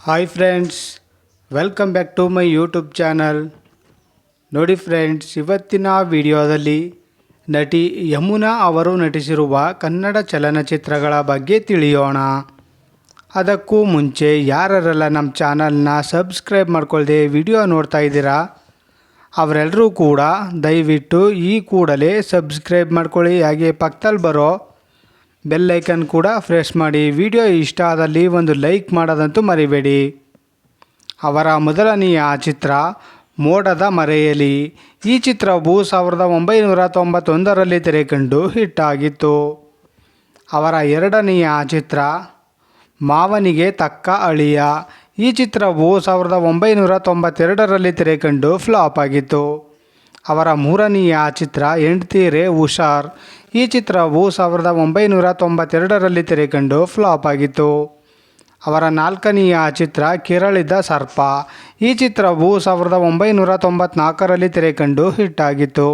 Hi friends welcome back to my YouTube channel ನೋಡಿ friends ಇವತ್ತಿನ ವಿಡಿಯೋದಲ್ಲಿ ನಟಿ ಯಮುನಾ ಅವರು ನಟಿಸಿರುವ ಕನ್ನಡ ಚಲನಚಿತ್ರಗಳ ಬಗ್ಗೆ ತಿಳಿಯೋಣ. ಅದಕ್ಕೂ ಮುಂಚೆ ಯಾರೆಲ್ಲ ನಮ್ಮ ಚಾನಲ್ನ ಸಬ್ಸ್ಕ್ರೈಬ್ ಮಾಡ್ಕೊಳ್ಳದೆ ವಿಡಿಯೋ ನೋಡ್ತಾ ಇದ್ದೀರಾ ಅವರೆಲ್ಲರೂ ಕೂಡ ದಯವಿಟ್ಟು ಈ ಕೂಡಲೇ ಸಬ್ಸ್ಕ್ರೈಬ್ ಮಾಡ್ಕೊಳ್ಳಿ. ಹಾಗೆ ಪಕ್ಕದಲ್ಲಿ ಬರೋ ಬೆಲ್ ಐಕನ್ ಕೂಡ ಫ್ರೆಶ್ ಮಾಡಿ. ವಿಡಿಯೋ ಇಷ್ಟ ಆದಲ್ಲಿ ಒಂದು ಲೈಕ್ ಮಾಡೋದಂತೂ ಮರಿಬೇಡಿ. ಅವರ ಮೊದಲನೆಯ ಚಿತ್ರ, ಮೋಡದ ಮರೆಯಲಿ. ಈ ಚಿತ್ರವು ಸಾವಿರದ ಒಂಬೈನೂರ ತೊಂಬತ್ತೊಂದರಲ್ಲಿ ತೆರೆಕಂಡು ಹಿಟ್ಟಾಗಿತ್ತು. ಅವರ ಎರಡನೆಯ ಚಿತ್ರ, ಮಾವನಿಗೆ ತಕ್ಕ ಅಳಿಯ. ಈ ಚಿತ್ರವು ಸಾವಿರದ ಒಂಬೈನೂರ ತೊಂಬತ್ತೆರಡರಲ್ಲಿ ತೆರೆಕಂಡು ಫ್ಲಾಪ್ ಆಗಿತ್ತು. ಅವರ ಮೂರನೆಯ ಚಿತ್ರ ಎಂಡ್ತೀರೆ ಹುಷಾರ್. ಈ ಚಿತ್ರವು ಸಾವಿರದ ಒಂಬೈನೂರ ತೊಂಬತ್ತೆರಡರಲ್ಲಿ ತೆರೆಕಂಡು ಫ್ಲಾಪ್ ಆಗಿತ್ತು. ಅವರ ನಾಲ್ಕನೆಯ ಚಿತ್ರ ಕೆರಳಿದ ಸರ್ಪ. ಈ ಚಿತ್ರವು ಸಾವಿರದ ಒಂಬೈನೂರ ತೊಂಬತ್ನಾಲ್ಕರಲ್ಲಿ ತೆರೆಕಂಡು ಹಿಟ್ಟಾಗಿತ್ತು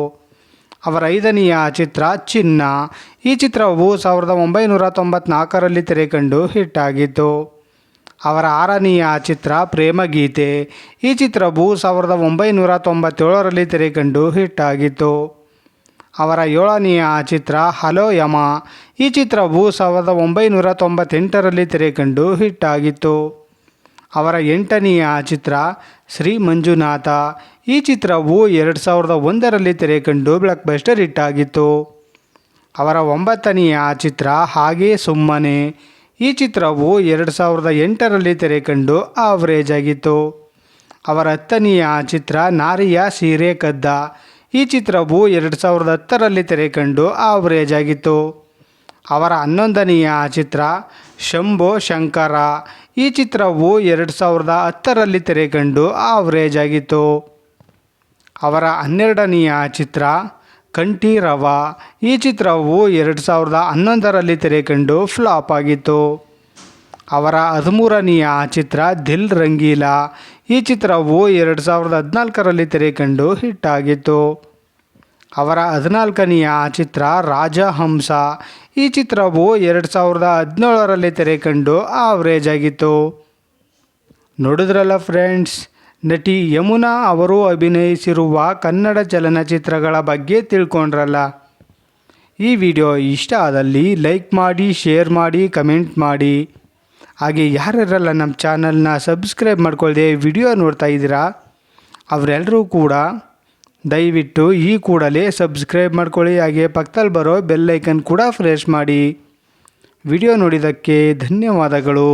ಅವರ ಐದನೆಯ ಚಿತ್ರ ಚಿನ್ನ. ಈ ಚಿತ್ರವು ಸಾವಿರದ ಒಂಬೈನೂರ ತೊಂಬತ್ನಾಲ್ಕರಲ್ಲಿ ತೆರೆಕಂಡು ಹಿಟ್ಟಾಗಿತ್ತು ಅವರ ಆರನೆಯ ಚಿತ್ರ ಪ್ರೇಮಗೀತೆ. ಈ ಚಿತ್ರವು ಸಾವಿರದ ಒಂಬೈನೂರ ತೊಂಬತ್ತೇಳರಲ್ಲಿ ತೆರೆಕಂಡು ಹಿಟ್ಟಾಗಿತ್ತು. ಅವರ ಏಳನೆಯ ಚಿತ್ರ ಹಲೋ ಯಮ. ಈ ಚಿತ್ರವು ಸಾವಿರದ ಒಂಬೈನೂರ ತೊಂಬತ್ತೆಂಟರಲ್ಲಿ ತೆರೆಕಂಡು ಹಿಟ್ಟಾಗಿತ್ತು. ಅವರ ಎಂಟನೆಯ ಚಿತ್ರ ಶ್ರೀ ಮಂಜುನಾಥ. ಈ ಚಿತ್ರವು ಎರಡು ಸಾವಿರದ ಒಂದರಲ್ಲಿ ತೆರೆಕಂಡು ಬ್ಲಾಕ್ ಬಸ್ಟರ್ ಹಿಟ್ಟಾಗಿತ್ತು. ಅವರ ಒಂಬತ್ತನೆಯ ಚಿತ್ರ ಹಾಗೇ ಸುಮ್ಮನೆ. ಈ ಚಿತ್ರವು ಎರಡು ಸಾವಿರದ ಎಂಟರಲ್ಲಿ ತೆರೆಕಂಡು ಆವರೇಜ್ ಆಗಿತ್ತು. ಅವರ ಹತ್ತನೆಯ ಚಿತ್ರ ನಾರಿಯ ಸೀರೆ ಕದ್ದ. ಈ ಚಿತ್ರವು ಎರಡು ಸಾವಿರದ ಹತ್ತರಲ್ಲಿ ತೆರೆಕಂಡು ಆವರೇಜ್ ಆಗಿತ್ತು. ಅವರ ಹನ್ನೊಂದನೆಯ ಚಿತ್ರ ಶಂಭೋ ಶಂಕರ. ಈ ಚಿತ್ರವು ಎರಡು ಸಾವಿರದ ಹತ್ತರಲ್ಲಿ ತೆರೆಕಂಡು ಆವರೇಜ್ ಆಗಿತ್ತು. ಅವರ ಹನ್ನೆರಡನೆಯ ಚಿತ್ರ ಕಂಠೀರವ. ಈ ಚಿತ್ರವು ಎರಡು ಸಾವಿರದ ಹನ್ನೊಂದರಲ್ಲಿ ತೆರೆಕಂಡು ಫ್ಲಾಪ್ ಆಗಿತ್ತು. ಅವರ ಹದಿಮೂರನೆಯ ಚಿತ್ರ ದಿಲ್ ರಂಗೀಲಾ. ಈ ಚಿತ್ರವು ಎರಡು ಸಾವಿರದ ಹದಿನಾಲ್ಕರಲ್ಲಿ ತೆರೆಕಂಡು ಹಿಟ್ಟಾಗಿತ್ತು ಅವರ ಹದಿನಾಲ್ಕನೆಯ ಚಿತ್ರ ರಾಜಹಂಸ ಈ ಚಿತ್ರವು ಎರಡು ಸಾವಿರದ ಹದಿನೇಳರಲ್ಲಿ ತೆರೆಕಂಡು ಆವರೇಜ್ ಆಗಿತ್ತು. ನೋಡಿದ್ರಲ್ಲ ಫ್ರೆಂಡ್ಸ್ ನಟಿ ಯಮುನಾ ಅವರು ಅಭಿನಯಿಸಿರುವ ಕನ್ನಡ ಚಲನಚಿತ್ರಗಳ ಬಗ್ಗೆ ತಿಳ್ಕೊಂಡ್ರಲ್ಲ. ಈ ವಿಡಿಯೋ ಇಷ್ಟ ಆದಲ್ಲಿ ಲೈಕ್ ಮಾಡಿ, ಶೇರ್ ಮಾಡಿ, ಕಮೆಂಟ್ ಮಾಡಿ. ಹಾಗೆ ಯಾರ್ಯಾರಲ್ಲ ನಮ್ಮ ಚಾನಲ್ನ ಸಬ್ಸ್ಕ್ರೈಬ್ ಮಾಡ್ಕೊಳ್ಳದೆ ವಿಡಿಯೋ ನೋಡ್ತಾ ಇದ್ದೀರಾ ಅವರೆಲ್ಲರೂ ಕೂಡ ದಯವಿಟ್ಟು ಈ ಕೂಡಲೇ ಸಬ್ಸ್ಕ್ರೈಬ್ ಮಾಡ್ಕೊಳ್ಳಿ. ಹಾಗೆ ಪಕ್ಕದಲ್ಲಿ ಬರೋ ಬೆಲ್ ಐಕನ್ ಕೂಡ ಫ್ರೆಶ್ ಮಾಡಿ. ವಿಡಿಯೋ ನೋಡಿದ್ದಕ್ಕೆ ಧನ್ಯವಾದಗಳು.